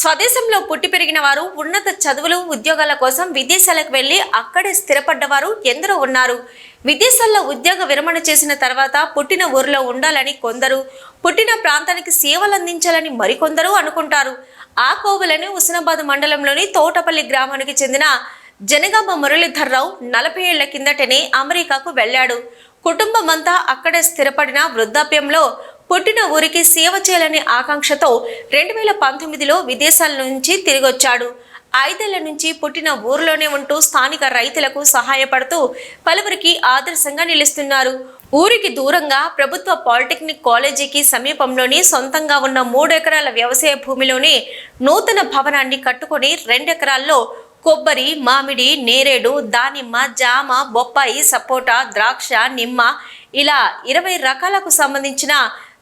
స్వదేశంలో పుట్టి పెరిగిన వారు ఉన్నత చదువులు ఉద్యోగాల కోసం విదేశాలకు వెళ్ళి అక్కడే స్థిరపడ్డవారు ఎందరో ఉన్నారు. విదేశాల్లో ఉద్యోగ విరమణ చేసిన తర్వాత పుట్టిన ఊరిలో ఉండాలని కొందరు పుట్టిన ప్రాంతానికి సేవలు అందించాలని మరికొందరు అనుకుంటారు. ఆ కోవలని హుస్నాబాద్ మండలంలోని తోటపల్లి గ్రామానికి చెందిన జనగామ మురళీధర్రావు నలభై ఏళ్ళ కిందటనే అమెరికాకు వెళ్ళాడు. కుటుంబమంతా అక్కడే స్థిరపడిన వృద్ధాప్యంలో పుట్టిన ఊరికి సేవ చేయాలనే ఆకాంక్షతో రెండు వేల పంతొమ్మిదిలో విదేశాల నుంచి తిరిగొచ్చాడు. ఐదేళ్ళ నుంచి పుట్టిన ఊరిలోనే ఉంటూ స్థానిక రైతులకు సహాయపడుతూ పలువురికి ఆదర్శంగా నిలుస్తున్నారు. ఊరికి దూరంగా ప్రభుత్వ పాలిటెక్నిక్ కాలేజీకి సమీపంలోని సొంతంగా ఉన్న మూడు ఎకరాల వ్యవసాయ భూమిలోనే నూతన భవనాన్ని కట్టుకొని రెండెకరాల్లో కొబ్బరి మామిడి నేరేడు దానిమ్మ జామ బొప్పాయి సపోటా ద్రాక్ష నిమ్మ ఇలా ఇరవై రకాలకు సంబంధించిన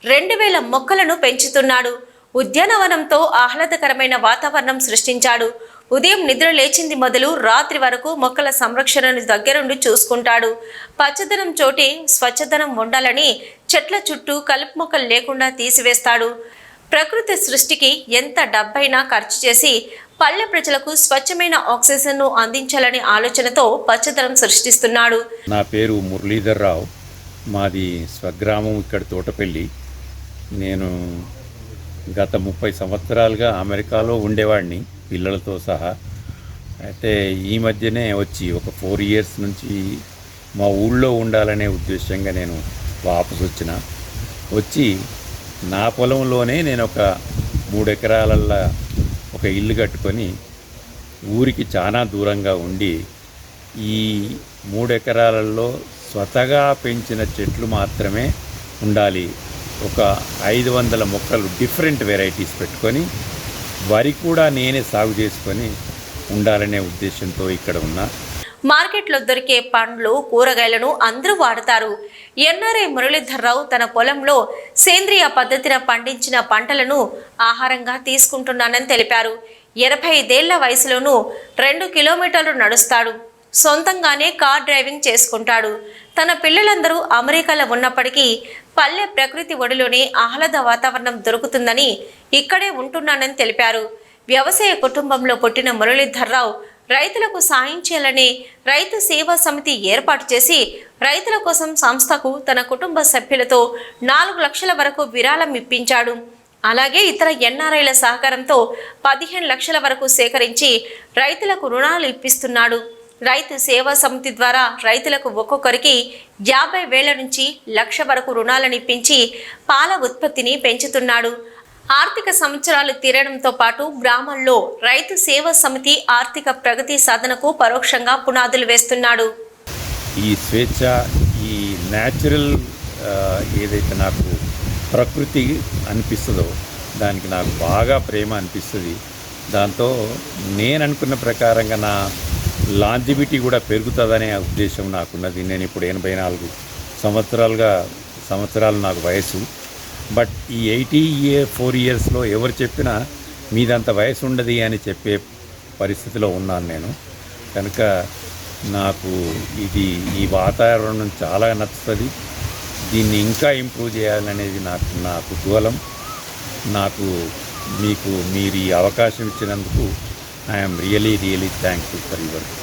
రెండు వేల మొక్కలను పెంచుతున్నాడు. ఉద్యానవనంతో ఆహ్లాదకరమైన వాతావరణం సృష్టించాడు. ఉదయం నిద్ర లేచింది మొదలు రాత్రి వరకు మొక్కల సంరక్షణను దగ్గరుండి చూసుకుంటాడు. పచ్చదనం చోటే స్వచ్ఛదనం ఉండాలని చెట్ల చుట్టూ కలుపు మొక్కలు లేకుండా తీసివేస్తాడు. ప్రకృతి సృష్టికి ఎంత డబ్బైనా ఖర్చు చేసి పల్లె ప్రజలకు స్వచ్ఛమైన ఆక్సిజన్ను అందించాలనే ఆలోచనతో పచ్చదనం సృష్టిస్తున్నాడు. నా పేరు మురళీధర్ రావు. మాది స్వగ్రామం ఇక్కడ తోటపల్లి. నేను గత ముప్పై సంవత్సరాలుగా అమెరికాలో ఉండేవాడిని పిల్లలతో సహా. అయితే ఈ మధ్యనే వచ్చి ఒక ఫోర్ ఇయర్స్ నుంచి మా ఊళ్ళో ఉండాలనే ఉద్దేశంగా నేను వాపసు వచ్చిన. వచ్చి నా పొలంలోనే నేను ఒక మూడు ఎకరాలల్లా ఒక ఇల్లు కట్టుకొని ఊరికి చాలా దూరంగా ఉండి ఈ మూడు ఎకరాలలో స్వతగా పెంచిన చెట్లు మాత్రమే ఉండాలి ఒక ఐదు వందల మొక్కలు డిఫరెంట్ వెరైటీస్ పెట్టుకొని వరి కూడా నేనే సాగు చేసుకొని ఉండాలనే ఉద్దేశంతో ఇక్కడ ఉన్నా. మార్కెట్లో దొరికే పండ్లు కూరగాయలను అందరూ వాడతారు. ఎన్ఆర్ఐ మురళీధర్రావు తన పొలంలో సేంద్రియ పద్ధతిన పండించిన పంటలను ఆహారంగా తీసుకుంటున్నానని తెలిపారు. ఎనభై ఐదేళ్ళ వయసులోనూ రెండు కిలోమీటర్లు నడుస్తాడు. సొంతంగానే కార్ డ్రైవింగ్ చేసుకుంటాడు. తన పిల్లలందరూ అమెరికాలో ఉన్నప్పటికీ పల్లె ప్రకృతి ఒడిలోనే ఆహ్లాద వాతావరణం దొరుకుతుందని ఇక్కడే ఉంటున్నానని తెలిపారు. వ్యవసాయ కుటుంబంలో పుట్టిన మురళీధర్రావు రైతులకు సాయం చేయాలని రైతు సేవా సమితి ఏర్పాటు చేసి రైతుల కోసం సంస్థకు తన కుటుంబ సభ్యులతో నాలుగు లక్షల వరకు విరాళం ఇప్పించాడు. అలాగే ఇతర ఎన్ఆర్ఐల సహకారంతో పదిహేను లక్షల వరకు సేకరించి రైతులకు రుణాలు ఇప్పిస్తున్నాడు. రైతు సేవా సమితి ద్వారా రైతులకు ఒక్కొక్కరికి యాభై వేల నుంచి లక్ష వరకు రుణాలని పెంచి పాల ఉత్పత్తిని పెంచుతున్నాడు. ఆర్థిక సంవత్సరాలు తీరడంతో పాటు గ్రామాల్లో రైతు సేవా సమితి ఆర్థిక ప్రగతి సాధనకు పరోక్షంగా పునాదులు వేస్తున్నాడు. ఈ స్వేచ్ఛ ఈ న్యాచురల్ ఏదైతే నాకు ప్రకృతి అనిపిస్తుందో దానికి నాకు బాగా ప్రేమ అనిపిస్తుంది. దాంతో నేను అనుకున్న ప్రకారంగా నా లాంజిబిటీ కూడా పెరుగుతుందనే ఉద్దేశం నాకున్నది. నేను ఇప్పుడు ఎనభై నాలుగు సంవత్సరాలుగా సంవత్సరాలు నాకు వయసు. బట్ ఈ ఎయిటీ ఇయర్ ఫోర్ ఇయర్స్లో ఎవరు చెప్పినా మీదంత వయసు ఉండదు అని చెప్పే పరిస్థితిలో ఉన్నాను నేను. కనుక నాకు ఇది ఈ వాతావరణం చాలా నచ్చుతుంది. దీన్ని ఇంకా ఇంప్రూవ్ చేయాలనేది నాకు నా కుతూహలం. నాకు మీకు మీరు ఈ అవకాశం ఇచ్చినందుకు I am really really thankful for your